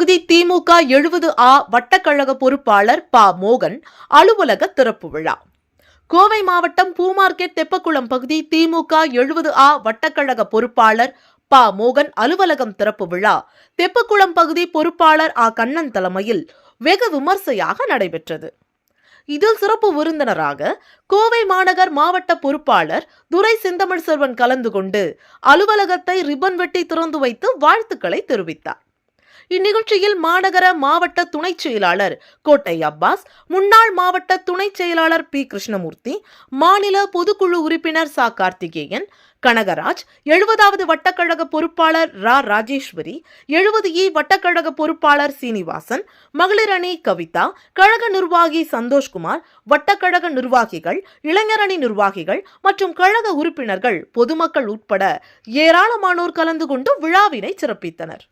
பகுதி திமுக எழுபது ஆ வட்டக்கழக பொறுப்பாளர் ப. மோகன் அலுவலக திறப்பு விழா. கோவை மாவட்டம் பூமார்க்கெட் தெப்பக்குளம் பகுதி திமுக எழுபது ஆ வட்டக்கழக பொறுப்பாளர் ப. மோகன் அலுவலகம் திறப்பு விழா. தெப்பக்குளம் பகுதி பொறுப்பாளர் ஆ. கண்ணன் தலைமையில் வெகு விமர்சையாக நடைபெற்றது. இதில் சிறப்பு விருந்தினராக கோவை மாநகர் மாவட்ட பொறுப்பாளர் துரை செந்தமிழ் செல்வன் கலந்து கொண்டு அலுவலகத்தை ரிப்பன் வெட்டி திறந்து வைத்து வாழ்த்துக்களை தெரிவித்தார். இந்நிகழ்ச்சியில் மாநகர மாவட்ட துணைச் செயலாளர் கோட்டை அப்பாஸ் முன்னாள் மாவட்ட துணைச் செயலாளர் பி. கிருஷ்ணமூர்த்தி மாநில பொதுக்குழு உறுப்பினர் சா. கார்த்திகேயன் கனகராஜ் எழுபதாவது வட்டக்கழக பொறுப்பாளர் ரா. ராஜேஸ்வரி எழுபது இ வட்டக்கழக பொறுப்பாளர் சீனிவாசன் மகளிர் அணி கவிதா கழக நிர்வாகி சந்தோஷ்குமார் வட்டக்கழக நிர்வாகிகள் இளைஞரணி நிர்வாகிகள் மற்றும் கழக உறுப்பினர்கள் பொதுமக்கள் உட்பட ஏராளமானோர் கலந்து கொண்டு விழாவினை சிறப்பித்தனர்.